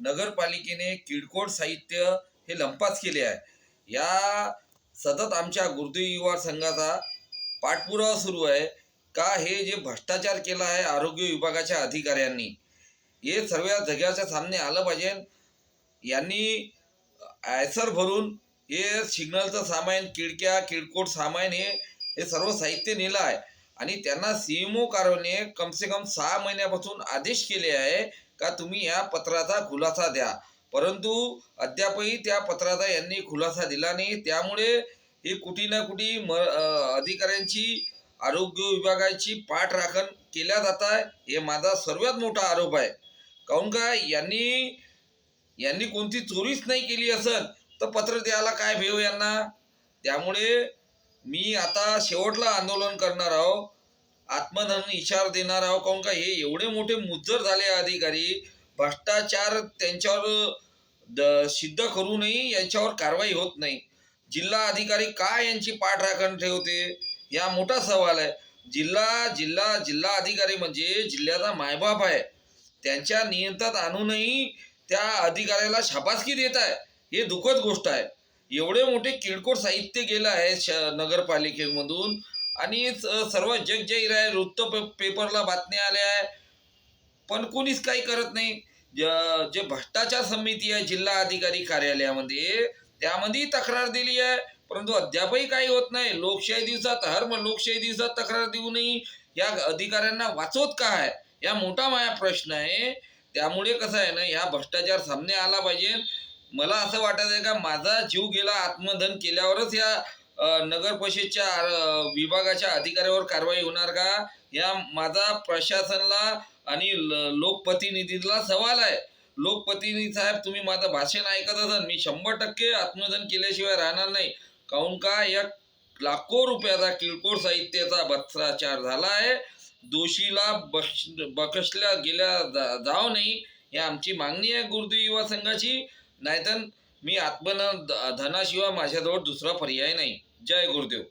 नगरपालिकेने किडकोड साहित्य हे लंपास केले आहे. या सतत आमच्या गुरुदेव युवा संघाचा पाठपुरावा सुरू आहे. का हे जे भ्रष्टाचार केला आहे आरोग्य विभागाच्या अधिकाऱ्यांनी हे सर्व जगाच्या सामने आलं पाहिजे. यांनी आयसर भरून हे सिग्नलचं सामान किडक्या किडकोट सामान हे हे सर्व साहित्य नेलं आहे. आणि त्यांना सीएमओ कारवाने कमसे कम सहा महिन्यापासून आदेश केले आहे का तुम्ही या पत्राचा खुलासा द्या. परंतु अद्यापही त्या पत्राचा यांनी खुलासा दिला नाही. त्यामुळे हे कुठे ना कुठे म अधिकाऱ्यांची आरोग्य विभागाची पाठराखण केल्या जात आहे. हे माझा सर्वात मोठा आरोप आहे. काहून का यांनी यांनी कोणती चोरीच नाही केली असेल तर पत्र द्यायला काय भेव यांना? त्यामुळे मी आता शेवटला आंदोलन करणार आहो आत्मधन इशारा देणार आहो काहून का हे एवढे मोठे मुज्जर झाले अधिकारी. भ्रष्टाचार त्यांच्यावर द सिद्ध करूनही यांच्यावर कारवाई होत नाही. जिल्हा अधिकारी का यांची पाठराखण ठेवते? या मोठा सवाल आहे. जिल्हा जिल्हा जिल्हा अधिकारी म्हणजे जिल्ह्याचा मायबाप आहे. त्यांच्या नियंत्रणात आणूनही त्या अधिकाऱ्याला शाबासकी देत आहे. हे दुःखद गोष्ट आहे. एवढे मोठे किरकोळ साहित्य गेलं आहे श नगरपालिकेमधून. आणि सर्व जग जाहीर आहे वृत्त पे पेपरला बातम्या आल्या आहे. पण कोणीच काही करत नाही. जे भ्रष्टाचार समिती आहे जिल्हा अधिकारी कार्यालयामध्ये त्यामध्ये तक्रार दिली आहे. परंतु अद्यापही काही होत नाही. लोकशाही दिवसात हर म- लोकशाही दिवसात तक्रार देऊनही या अधिकाऱ्यांना वाचवत का आहे? या मोठा माया प्रश्न आहे. त्यामुळे कसं आहे ना या भ्रष्टाचार सामने आला पाहिजे. मला असं वाटत आहे का माझा जीव गेला आत्मधन केल्यावरच या नगरपरिषदच्या नगर परिषदच्या विभागाच्या अधिकाऱ्यावर कारवाई होणार का? या माझा प्रशासनला आणि ल- लोकप्रतिनिधीला सवाल आहे. लोकप्रतिनिधी साहेब तुम्ही माझं भाषण ऐकत असाल. मी शंभर टक्के आत्मधन केल्याशिवाय राहणार नाही. काहून का? या लाखो रुपयाचा किरकोळ साहित्याचा भ्रष्टाचार झाला आहे. दोषीला बक्ष बकसल्या गेल्या जा जाऊ नाही ही आमची मागणी आहे गुरुदेव युवा संघाची. नाहीतर मी आत्मन धनाशिवाय माझ्याजवळ दुसरा पर्याय नाही. जय गुरुदेव.